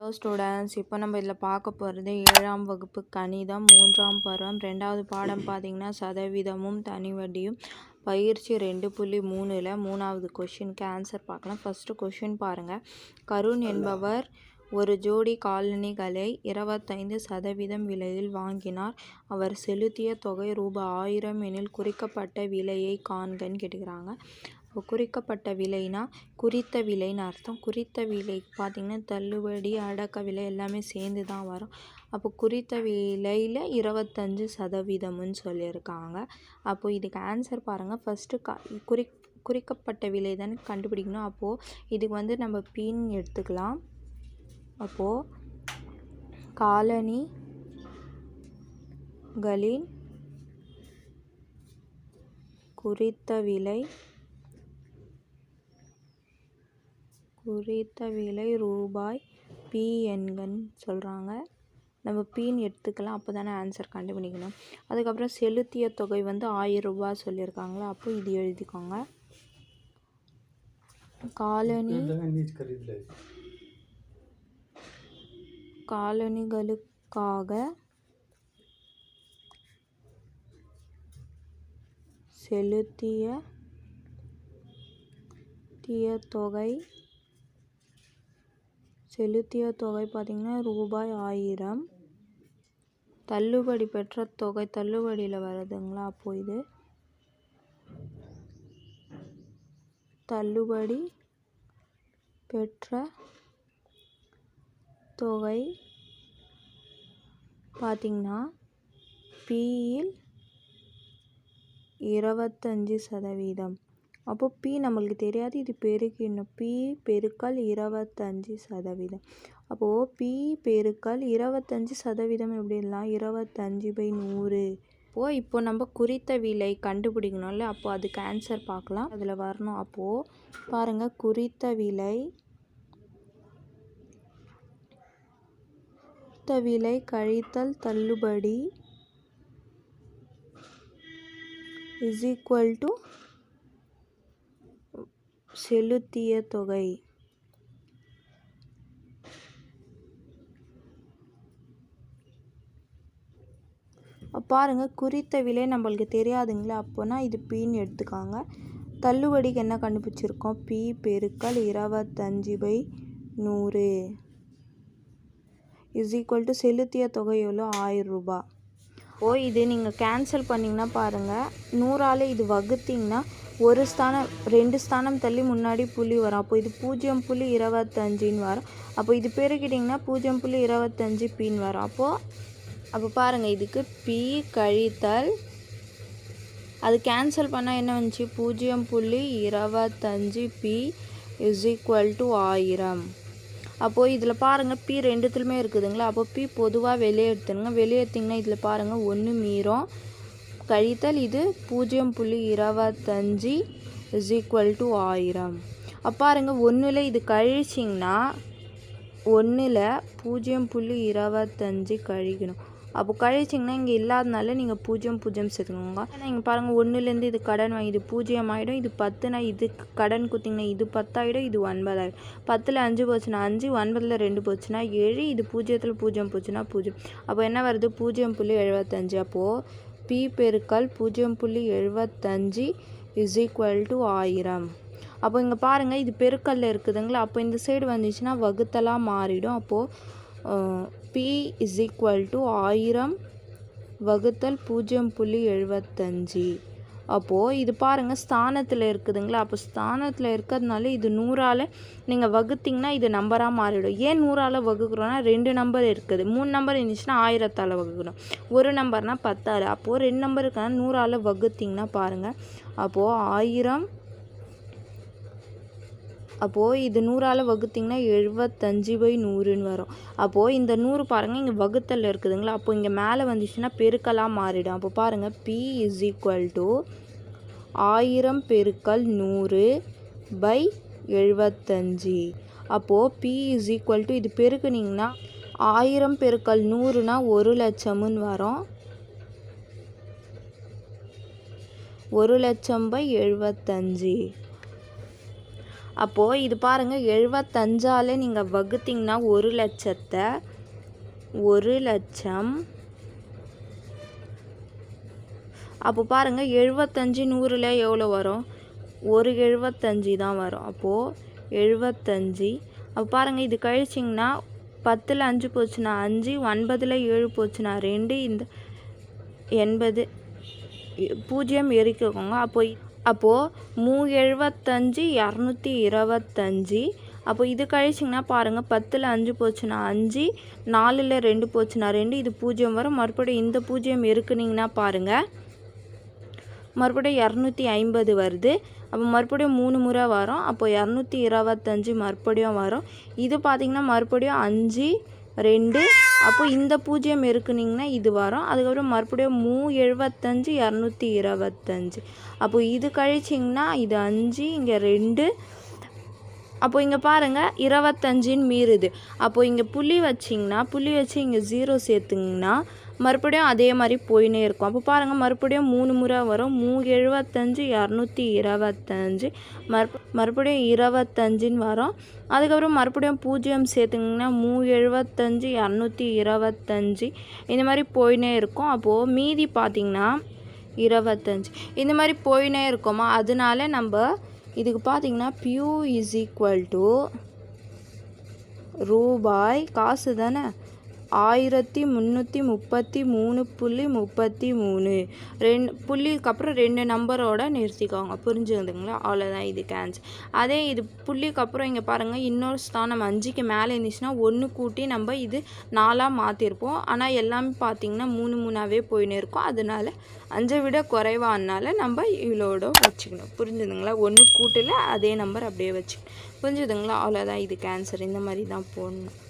Hello students இப்போ நம்ம இதில் பார்க்க போகிறது ஏழாம் வகுப்பு கணிதம் மூன்றாம் பருவம் ரெண்டாவது பாடம் பார்த்தீங்கன்னா சதவீதமும் தனி வட்டியும். பயிற்சி ரெண்டு புள்ளி மூணில் மூணாவது கொஷினுக்கு ஆன்சர் பார்க்கலாம். ஃபஸ்ட்டு கொஷின் பாருங்கள் கருண் என்பவர் ஒரு ஜோடி காலணிகளை இருபத்தைந்து சதவீதம் விலையில் வாங்கினார். அவர் செலுத்திய தொகை ரூபாய் ஆயிரம் எனில் குறிக்கப்பட்ட விலையை காண்கன்னு கேட்டுக்கிறாங்க. இப்போ குறிக்கப்பட்ட விலைனா குறித்த விலைன்னு அர்த்தம். குறித்த விலை பார்த்திங்கன்னா தள்ளுபடி அடக்க விலை எல்லாமே சேர்ந்து தான் வரும். அப்போ குறித்த விலையில் இருபத்தஞ்சு சதவீதம்னு சொல்லியிருக்காங்க. அப்போது இதுக்கு ஆன்சர் பாருங்கள் ஃபஸ்ட்டு கா குறி குறிக்கப்பட்ட விலை தானே கண்டுபிடிக்கணும். அப்போது இதுக்கு வந்து நம்ம பீன் எடுத்துக்கலாம். அப்போது காலணிகளின் குறித்த விலை குறித்த விலை ரூபாய் பிஎன்கன்னு சொல்கிறாங்க நம்ம பின்னு எடுத்துக்கலாம் அப்போ தானே ஆன்சர் கண்டுபிடிக்கணும். அதுக்கப்புறம் செலுத்திய தொகை வந்து ஆயிரம் ரூபாய் சொல்லியிருக்காங்களா அப்போ இது எழுதிக்கோங்க. காலனி காலனிகளுக்காக செலுத்திய தொகை செலுத்திய தொகை பார்த்திங்கன்னா ரூபாய் ஆயிரம். தள்ளுபடி பெற்ற தொகை தள்ளுபடியில் வருதுங்களா? அப்போ இது தள்ளுபடி பெற்ற தொகை பார்த்திங்கன்னா பியில் இருபத்தஞ்சி சதவீதம். அப்போ பி நம்மளுக்கு தெரியாது. இது பெருக்கிடணும் பி பெருக்கல் இருபத்தஞ்சி சதவீதம். அப்போது பி பெருக்கல் இருபத்தஞ்சி சதவீதம் எப்படிலாம் இருபத்தஞ்சி பை நூறு. அப்போது இப்போ நம்ம குறித்த விலை கண்டுபிடிக்கணும்ல அப்போது அதுக்கு ஆன்சர் பார்க்கலாம். அதில் வரணும். அப்போது பாருங்கள் குறித்த விலை குறித்த விலை கழித்தல் தள்ளுபடி இஸ் ஈக்குவல் டு செலுத்திய தொகை. பாருங்கள் குறித்த விலை நம்மளுக்கு தெரியாதுங்களா? அப்போனா இது பின்னு எடுத்துக்காங்க. தள்ளுபடிக்கு என்ன கண்டுபிடிச்சிருக்கோம்? பி பெருக்கல் இருபத்தஞ்சி பை நூறு. இஸ் ஈக்குவல் டு செலுத்திய தொகை எவ்வளோ ஆயிரம் ரூபாய். ஓ இது நீங்கள் கேன்சல் பண்ணிங்கன்னா பாருங்கள் நூறால் இது வகுத்திங்கன்னா ஒரு ஸ்தானம் ரெண்டு ஸ்தானம் தள்ளி முன்னாடி புள்ளி வரும். அப்போ இது பூஜ்ஜியம் புள்ளி இருபத்தஞ்சின்னு வரும். அப்போ இது பெருக்கிட்டிங்கன்னா பூஜ்ஜியம் புள்ளி இருபத்தஞ்சி பின்னு வரும். அப்போது அப்போ பாருங்கள் இதுக்கு பி கழித்தல் அது கேன்சல் பண்ணால் என்ன வந்துச்சு? பூஜ்ஜியம் புள்ளி இருபத்தஞ்சி பி இஸ் ஈக்குவல் டு ஆயிரம். அப்போது இதில் பாருங்கள் பி ரெண்டுத்துலையுமே இருக்குதுங்களா? அப்போ பி பொதுவாக வெளியே எடுத்துனுங்க வெளியே எடுத்திங்கன்னா இதில் பாருங்கள் ஒன்று மீறும். கழித்தல் இது பூஜ்ஜியம் புள்ளி இருபத்தஞ்சி இஸ் ஈக்குவல் டு ஆயிரம். அப்போ பாருங்கள் ஒன்றில் இது கழிச்சிங்கன்னா ஒன்றில் பூஜ்ஜியம் புள்ளி இருபத்தஞ்சி கழிக்கணும். அப்போ கழிச்சிங்கன்னா இங்கே இல்லாதனால நீங்கள் பூஜ்ஜியம் பூஜ்ஜியம் சேர்த்துக்கோங்க. ஏன்னா இங்கே பாருங்கள் ஒன்றுலேருந்து இது கடன் வாங்கி இது பூஜ்ஜியம் ஆகிடும் இது பத்துனா இது கடன் குத்திங்கன்னா இது பத்தாயிடும் இது ஒன்பதாயிடும். பத்தில் அஞ்சு போச்சுன்னா அஞ்சு ஒன்பதில் ரெண்டு போச்சுன்னா ஏழு இது பூஜ்ஜியத்தில் பூஜ்ஜியம் போச்சுன்னா பூஜ்ஜியம். அப்போ என்ன வருது? பூஜ்ஜியம் புள்ளி எழுபத்தஞ்சு அப்போது பி பெருக்கல் பூஜ்ஜியம் புள்ளி எழுபத்தஞ்சு இஸ் ஈக்குவல் டு ஆயிரம். அப்போ இங்கே பாருங்கள் இது பெருக்கல்ல இருக்குதுங்களா? அப்போ இந்த சைடு வந்துச்சுன்னா வகுத்தலாக மாறிடும். அப்போது பி இஸ் ஈக்குவல் டு ஆயிரம் வகுத்தல் பூஜ்ஜியம் புள்ளி எழுபத்தஞ்சி அப்போது இது பாருங்கள் ஸ்தானத்தில் இருக்குதுங்களா? அப்போ ஸ்தானத்தில் இருக்கிறதுனால இது நூறால் நீங்கள் வகுத்திங்கன்னா இது நம்பராக மாறிடும். ஏன் நூறால் வகுக்கிறோன்னா ரெண்டு நம்பர் இருக்குது. மூணு நம்பர் இருந்துச்சுன்னா ஆயிரத்தால் வகுக்கணும். ஒரு நம்பர்னால் பத்தாறு. அப்போது ரெண்டு நம்பர் இருக்குன்னா நூறால் வகுத்திங்கன்னா பாருங்கள் அப்போது ஆயிரம் அப்போது இது நூறால் வகுத்திங்கன்னா எழுபத்தஞ்சி பை நூறுன்னு வரும். அப்போது இந்த நூறு பாருங்கள் இங்கே வகுத்தல் இருக்குதுங்களா? அப்போ இங்கே மேலே வந்துச்சுன்னா பெருக்கலாக மாறிடும். அப்போ பாருங்கள் பி இஸ் ஈக்குவல் டு ஆயிரம் பெருக்கல் நூறு பை எழுபத்தஞ்சி அப்போது பி இஸ் ஈக்குவல் டு இது பெருக்குனிங்கன்னா ஆயிரம் பெருக்கல் நூறுனா ஒரு லட்சம்னு வரும். ஒரு லட்சம் பை எழுபத்தஞ்சி அப்போது இது பாருங்கள் எழுபத்தஞ்சால் நீங்கள் வகுத்தீங்கன்னா ஒரு லட்சத்தை ஒரு லட்சம். அப்போ பாருங்கள் எழுபத்தஞ்சி நூறில் எவ்வளோ வரும்? ஒரு எழுபத்தஞ்சி தான் வரும். அப்போது எழுபத்தஞ்சி அப்போ பாருங்கள் இது கழிச்சிங்கன்னா பத்தில் அஞ்சு போச்சுன்னா அஞ்சு ஒன்பதில் ஏழு போச்சுன்னா ரெண்டு இந்த எண்பது பூஜ்ஜியம் எரிக்கோங்க அப்போ அப்போது மூ எழுபத்தஞ்சி இரநூத்தி இருபத்தஞ்சி. அப்போ இது கழிச்சிங்கன்னா பாருங்கள் பத்தில் அஞ்சு போச்சுன்னா அஞ்சு நாலில் ரெண்டு போச்சுன்னா ரெண்டு. இது பூஜ்ஜியம் வரும். மறுபடியும் இந்த பூஜ்ஜியம் இருக்குனிங்கன்னா பாருங்கள் மறுபடியும் இரநூத்தி ஐம்பது வருது. அப்போ மறுபடியும் மூணு முறை வரும். அப்போ இரநூத்தி இருபத்தஞ்சி மறுபடியும் வரும். இது பார்த்திங்கன்னா மறுபடியும் அஞ்சு ரெண்டு. அப்போ இந்த பூஜ்ஜியம் இருக்குனிங்கன்னா இது வரும். அதுக்கப்புறம் மறுபடியும் மூ எழுபத்தஞ்சி இரநூத்தி இருபத்தஞ்சி. அப்போ இது கழிச்சிங்கன்னா இது அஞ்சு இங்கே ரெண்டு. அப்போ இங்கே பாருங்கள் இருபத்தஞ்சின்னு மீறுது. அப்போது இங்கே புள்ளி வச்சிங்கன்னா புள்ளி வச்சு இங்கே ஜீரோ சேர்த்துங்கன்னா மறுபடியும் அதே மாதிரி போயினே இருக்கும். அப்போ பாருங்கள் மறுபடியும் மூணு முறை வரும். மூ எழுபத்தஞ்சு இரநூத்தி இருபத்தஞ்சி. மறுப மறுபடியும் இருபத்தஞ்சின்னு வரும். அதுக்கப்புறம் மறுபடியும் பூஜ்ஜியம் சேர்த்துங்கன்னா மூ எழுபத்தஞ்சு இரநூத்தி இருபத்தஞ்சி. இந்த மாதிரி போயினே இருக்கும். அப்போது மீதி பார்த்திங்கன்னா இருபத்தஞ்சி. இந்த மாதிரி போயினே இருக்கோமா? அதனால நம்ம இதுக்கு பார்த்திங்கன்னா பியூ இஸ் ஈக்குவல் டு ரூபாய் காசு தானே? ஆயிரத்தி முந்நூற்றி முப்பத்தி மூணு புள்ளி முப்பத்தி மூணு. ரெண்டு புள்ளிக்கு அப்புறம் ரெண்டு நம்பரோட நிறுத்திக்கோங்க. புரிஞ்சுதுங்களா? அவ்வளோதான் இது கேன்சல் அதே இது புள்ளிக்கு அப்புறம் இங்கே பாருங்கள் இன்னொரு ஸ்தானம் அஞ்சுக்கு மேலே இருந்துச்சுன்னா ஒன்று கூட்டி நம்ம இது நாலாக மாற்றிருப்போம் ஆனால் எல்லாமே பார்த்திங்கன்னா மூணு மூணாவே போயின்னு இருக்கும். அதனால அஞ்சை விட குறைவானால நம்ம இவ்வளோட வச்சுக்கணும். புரிஞ்சுதுங்களா? ஒன்று கூட்டில் அதே நம்பர் அப்படியே வச்சுக்கணும். புரிஞ்சுதுங்களா? அவ்வளோதான் இது கேன்சர் இந்த மாதிரி தான் போடணும்.